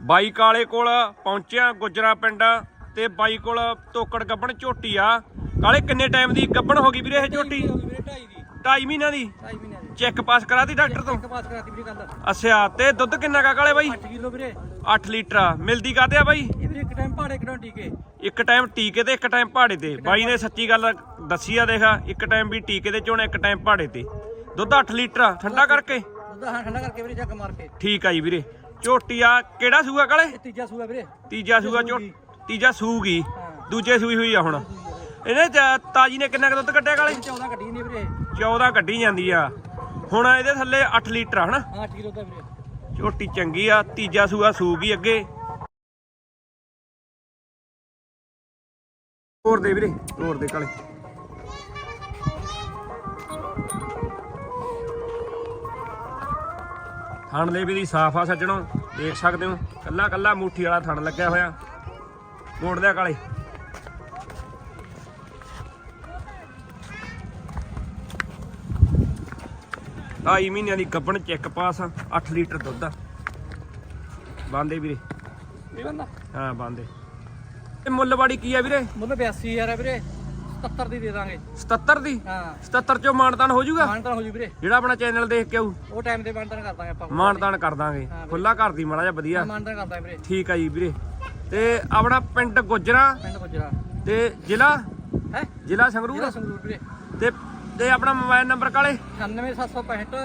ਬਾਈ ਕਾਲੇ ਕੋਲ ਪਹੁੰਚਿਆ ਗੁਜਰਾ ਪਿੰਡ ਤੇ ਬਾਈ ਕੋਲ ਤੋਕੜ ਗੱਬਣ ਝੋਟੀ ਆ। ਕਾਲੇ ਕਿੰਨੇ ਟਾਈਮ ਦੀ ਗੱਬਣ ਹੋ ਗਈ ਵੀਰੇ ਇਹ ਝੋਟੀ? ਹੋ ਗਈ ਵੀਰੇ ਦੀ। 2.5 ਮਹੀਨਿਆਂ ਦੀ? ਢਾਈ ਮਹੀਨਿਆਂ ਦੀ। ਚੈੱਕ ਪਾਸ ਕਰਾਤੀ ਡਾਕਟਰ ਤੋਂ? ਇੱਕ ਪਾਸ ਕਰਾਤੀ ਵੀਰੇ ਕੱਲ ਅੱਛਾ ਤੇ ਦੁੱਧ ਕਿੰਨਾ ਕਾ ਕਾਲੇ ਬਾਈ? 8 ਕਿਲੋ ਵੀਰੇ। 8 ਲੀਟਰ ਆ। ਮਿਲਦੀ ਕਾਤੇ ਆ ਬਾਈ? ਇਹ ਵੀਰੇ ਇੱਕ ਟਾਈਮ ਭਾੜੇ ਇੱਕ ਟਾਈਮ ਟੀਕੇ। ਇੱਕ ਟਾਈਮ ਟੀਕੇ ਤੇ ਇੱਕ ਟਾਈਮ ਪਹਾੜੇ ਤੇ। ਬਾਈ ਨੇ ਸੱਚੀ ਗੱਲ ਦੱਸੀ ਆ ਦੇਖਾ ਇੱਕ ਟਾਈਮ ਵੀ ਟੀਕੇ ਤੇ ਚੋਣਾ ਇੱਕ ਟਾਈਮ ਪਹਾੜੇ ਤੇ। ਦੁੱਧ 8 ਲੀਟਰ ਠੰਡਾ ਕਰਕੇ? ਦੁੱਧ ਠੰਡਾ ਕਰਕੇ ਵੀਰੇ ਜੱਗ ਮਾਰ ਕੇ। ਠੀਕ ਆ ਜੀ ਵੀਰੇ। ਝੋਟੀ ਆ ਕਿਹੜਾ ਸੂਆ ਕਾਲੇ? ਇਹ ਤੀਜਾ ਸੂਆ ਵੀਰੇ। ਤੀਜਾ ਸੂਆ ਝੋ ਤੀਜਾ ਸੂਗੀ। ਹਾਂ। ਦੂਜੇ ਸੂਈ ਹੋਈ ਆ ਹੁਣ। ਇਹਨੇ ਤਾ- ਤਾਜੀ ਨੇ ਕਿੰਨਾ ਕੁ ਦੁੱਧ ਕੱਢਿਆ ਕਾਲੇ? 14 ਕੱਢੀ ਨਹੀਂ ਵੀਰੇ। 14 ਕੱਢੀ ਜਾਂਦੀ ਆ ਹੁਣ ਇਹਦੇ ਥੱਲੇ 8 ਲੀਟਰ ਆ ਹਨਾ? ਹਾਂ 8 ਕਿਲੋ ਦਾ ਵੀਰੇ। ਝੋਟੀ ਚੰਗੀ ਆ ਤੀਜਾ ਸੂਆ ਸੂਗੀ ਅੱਗੇ। ਹੋਰ ਦੇ ਵੀਰੇ ਹੋਰ ਦੇ ਕਾਲੇ। ਥਣ ਦੇ ਵੀ ਦੀ ਸਾਫ਼ ਆ ਸੱਜਣੋ ਦੇਖ ਸਕਦੇ ਹੋ। ਕੱਲਾ ਕੱਲਾ ਮੁੱਠੀ ਵਾਲਾ ਥਣ ਲੱਗਿਆ ਹੋਇਆ। ਮੋੜ ਲਿਆ ਕਾਲੇ। ਢਾਈ ਮਹੀਨਿਆਂ ਦੀ ਗੱਬਣ ਚੈੱਕ ਪਾਸ ਆ 8 ਲੀਟਰ ਦੁੱਧ ਆ। ਬੰਦੇ ਵੀਰੇ। ਇਹ ਬੰਦਾ। ਹਾਂ ਬੰਦੇ ਤੇ ਮੁੱਲਵਾੜੀ ਕੀ ਆ ਵੀਰੇ? ਮੁੱਲ 82000 ਹੈ ਵੀਰੇ। 77 ਦੀ ਦੇ ਦਾਂਗੇ। 77 ਦੀ? ਹਾਂ। 77 ਚੋਂ ਮਾਨਤਾਨ ਹੋ ਜਾਊਗਾ? ਮਾਨਤਾਨ ਹੋ ਜੂ ਵੀਰੇ। ਜਿਹੜਾ ਆਪਣਾ ਚੈਨਲ ਦੇਖ ਕੇ ਆਊ। ਉਹ ਟਾਈਮ ਤੇ ਮਾਨਤਾਨ ਕਰ ਦਾਂਗੇ ਆਪਾਂ ਮਾਨਤਾਨ ਕਰ ਦਾਂਗੇ। ਖੁੱਲਾ ਘਰ ਦੀ ਮਾੜਾ ਜਿਹਾ ਵਧੀਆ। ਮਾਨਤਾਨ ਕਰ ਦਾਂਗੇ ਵੀਰੇ। ਠੀਕ ਆ ਜੀ ਵੀਰੇ। ਤੇ ਆਪਣਾ ਪਿੰਡ ਗੁਜਰਾ। ਪਿੰਡ ਗੁਜਰਾ। ਤੇ ਜ਼ਿਲ੍ਹਾ? ਹੈ? ਜ਼ਿਲ੍ਹਾ ਸੰਗਰੂਰ? ਜਿਹੜਾ ਸੰਗਰੂਰ ਵੀਰੇ। ਤੇ ਤੇ ਆਪਣਾ ਮੋਬਾਈਲ ਨੰਬਰ ਕਾਲੇ 98765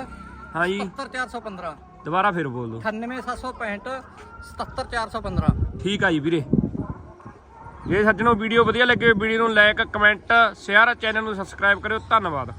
ਹਾਂ ਜੀ। 77415 ਦੁਬਾਰਾ ਫਿਰ ਬੋਲ ਦਿਓ। 98765 77415 ਠੀਕ ਆ ਜੀ ਵੀਰੇ। ਜੇ ਸੱਜਣੋ ਵੀਡੀਓ ਵਧੀਆ ਲੱਗੇ ਵੀਡੀਓ ਨੂੰ ਲਾਈਕ, ਕਮੈਂਟ ਸ਼ੇਅਰ ਚੈਨਲ ਨੂੰ ਸਬਸਕ੍ਰਾਈਬ ਕਰਿਓ। ਧੰਨਵਾਦ।